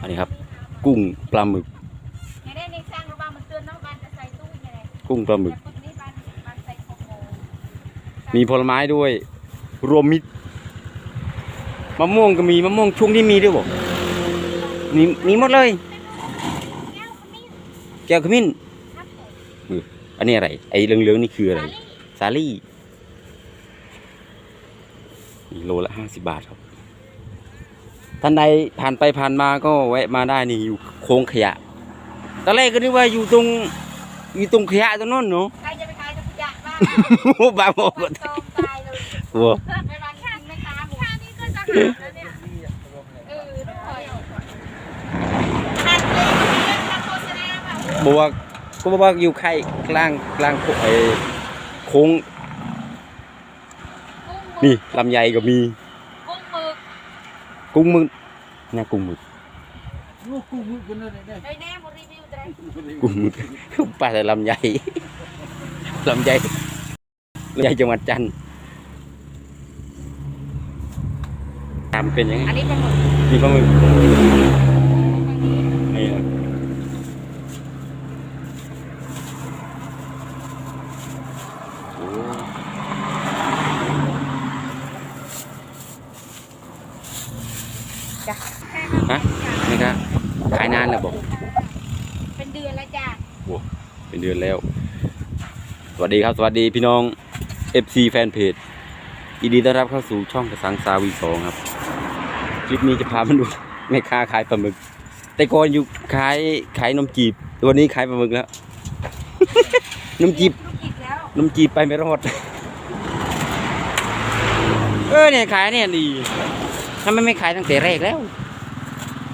อันนี้ครับ กุ้งปลาหมึกไงได้ในสร้างระบามันเตือนน้องบ้านจะใส่ตู้ยังไงกุ้งปลาหมึกแต่คนนี้บ้านบ้านใส่ข้าวโพดมีผลไม้ด้วย รวมมิตรมะม่วงก็มีมะม่วงช่วงนี้มีด้วยบ่มีมีหมดเลย แก้วขมิ้นแก้วขมิ้นครับผมอันนี้อะไร ไอ้เหลืองๆนี่คืออะไร สาลี่สาลี่นี่โลละห้าสิบบาทครับ ท่านใดผ่านไปผ่านมาก็แวะมาได้นี่อยู่โค้งขยะตอนแรกก็นึกว่าอยู่ตรงอยู่ตรงขยะตรงนั้นเนาะใครจะไปขายจะขยะบ้างบางบอกปวดตอมตายเลยวัวไปร้านกินไม่ค้าหมูค่านี้ก็จะหาแล้วเนี่ยเออด้วยหันเลยทำโฆษณาแบบบอกว่าก็บอกว่าอยู่ไข่กลางกลางโคไอ้โค้งกุ้งนี่ลำไยก็มี กุ้งหมึกกุ้งมึกนะกุ้งมึกลูกกูมึงกันเลยเนี่ยเฮ้ยแน่บรีวิวแต่กุ้งมึกป้าแต่ลำไยลำไยลำไยจังหวัดจันทร์ตามเป็นยังไงอันนี้เป็นหมึกมีปลาหมึกนี่ครับโอ้ จ้ะ ฮะนี่ครับขายนานแล้วบอก เป็นเดือนแล้วจ้ะ เป็นเดือนแล้ว สวัสดีครับ สวัสดีพี่น้อง FC แฟนเพจยินดีต้อนรับเข้าสู่ช่องกระสังสาวีสองครับ คลิปนี้จะพามาดูแม่ค้าขายปลาหมึก แต่ก่อนอยู่ขายขายนมจีบตัวนี้ขายปลาหมึกแล้ว นมจีบลูกอีกแล้วนมจีบไปไม่รอด เออเนี่ยขายเนี่ยดีทำไมไม่ขายตั้งแต่แรกแล้ว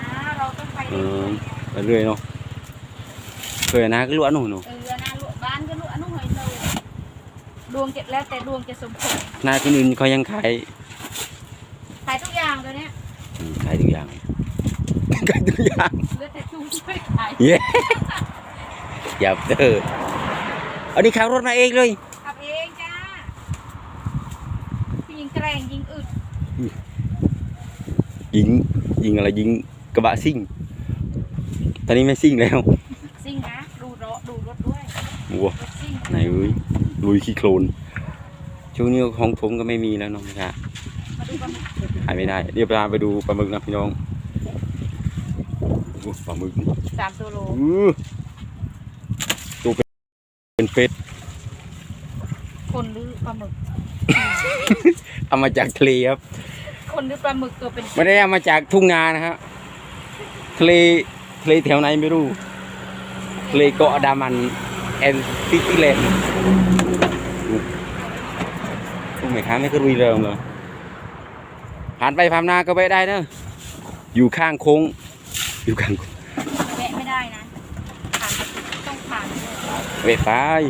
อ่าเราต้องไปเอเรื่อยอไปเรื่อยเนาะเคยนะก็รู้อันนู้นเนาะๆเออนาลวกบ้านก็ลวกอนุหอยเรา ดวงจะแล้วแต่ดวงจะสมผลนาคนอื่นเขายังขายขายทุกอย่างตัวเนี้ยอืมขายทุกอย่าง ขายทุกอย่างเหลือแต่ตู้ช่วยขายเย้อย่าเตอเอานี่ขับรถมาเองเลยขับเองจ้าพี่ยิงแกร่งยิงอึดยิงยิงอะไรยิงกระบะซิ่ง ตอนนี้ไม่ซิ่งแล้ว ซิ่งนะดูรถดูรถด้วยวัวรถซิ่ง ไหนเอ้ย ลุยขี้โคลนช่วงนี้ของผมก็ไม่มีแล้วเน้องครับมาดูกันขายไม่ได้ เดี๋ยวพาไปดูปลาหมึกนะพี่น้องโอ้ปลาหมึกสามตัวโลอื้อตัวเป็นเป็นเป็ดคนหรือปลาหมึกเอามาจากทะเลครับคนหรือปลาหมึกตัวเป็นไม่ได้เอามาจากทุ่งนานะครับทะเลทะเลแถวไหนไม่รู้ทะเลเกาะอันดามันแอนติติเลน ตุ้งไม่ค้าไม่ก็รุยเริมเลยผ่านไปผ่านมาก็ไปได้เนอะอยู่ข้างโค้ง อยู่ข้างโค้งแวะไม่ได้นะผ่านต้องผ่านด้วยเวฟาย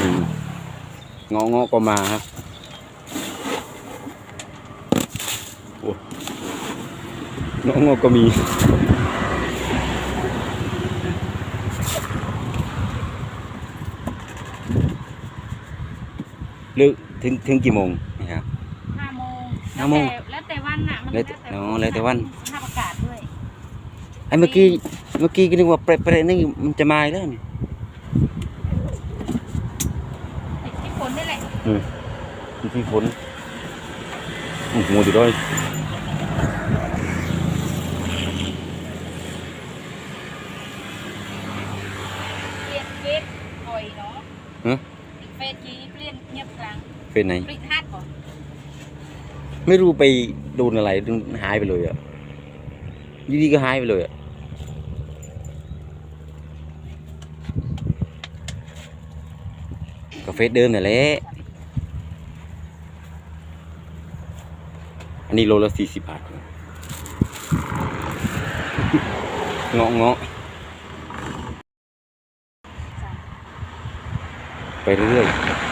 อืมงองอก็มาครับโอ้งองอก็มี หรือถึงถึงกี่โมงนะครับ ห้าโมงห้าโมงแล้วแต่วันน่ะมันแล้วแต่อ๋อแล้วแต่วัน สภาพอากาศด้วยไอ้เมื่อกี้เมื่อกี้ก็นึกว่าเปรย์ๆนี่มันจะมาอีกแล้วนี่ติดที่ฝนนี่แหละมันที่ฝนโอ้โหดูด้วยเปลี่ยนเฟสบ่อยเนาะ ฮะ เฟสจีเปลี่ยนเงียบก ลางเป็นไหน ปริทัดก่อนไม่รู้ไปโดนอะไรจนหายไปเลยอะอยูดีก็หายไปเลยอะกาเฟสเดิมนี่นแหละอันนี้โลละสี่สิบบาทเงาะเงาะไปเรื่อยๆ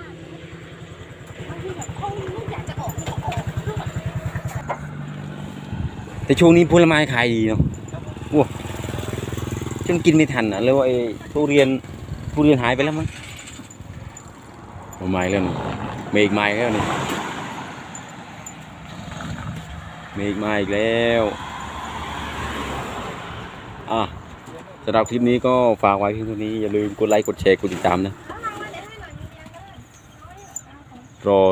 แต่ช่วงนี้ผลไม้ขายดีเนาะว้าจนกินไม่ทันอะแล้วาไอ้ทุเรียนทุเรียนหายไปแล้วมั้งเอาไม้แล้วนี่เมฆมาอีกแล้วนี่เมฆมาอีกแล้วอะสำหรับคลิปนี้ก็ฝากไว้เพียงเท่านี้อย่าลืมกดไลค์กดแชร์กดติดตามนะรอ